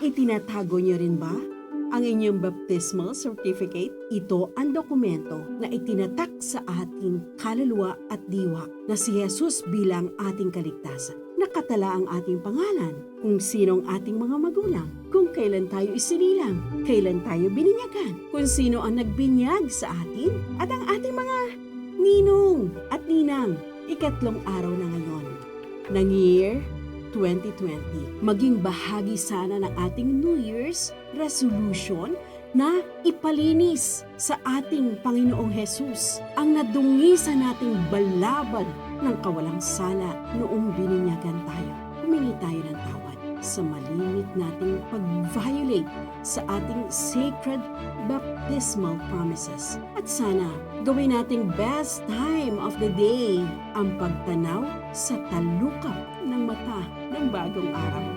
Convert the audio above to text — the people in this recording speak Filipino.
Itinatago niyo rin ba ang inyong baptismal certificate? Ito ang dokumento na itinatak sa ating kaluluwa at diwa na si Jesus bilang ating kaligtasan. Nakatala ang ating pangalan, kung sinong ating mga magulang, kung kailan tayo isinilang, kailan tayo bininyagan, kung sino ang nagbinyag sa atin, at ang ating mga ninong at ninang. Ikatlong araw na ngayon ng year 2020. Maging bahagi sana ng ating New Year's resolution na ipalinis sa ating Panginoong Jesus ang nadungi nating balaban ng kawalang sala noong bininyagan tayo. Humingi tayo ng tawad sa malimit nating pag-violate sa ating sacred baptismal promises. At sana gawin nating best time of the day ang pagtanaw sa talukap bagong araw.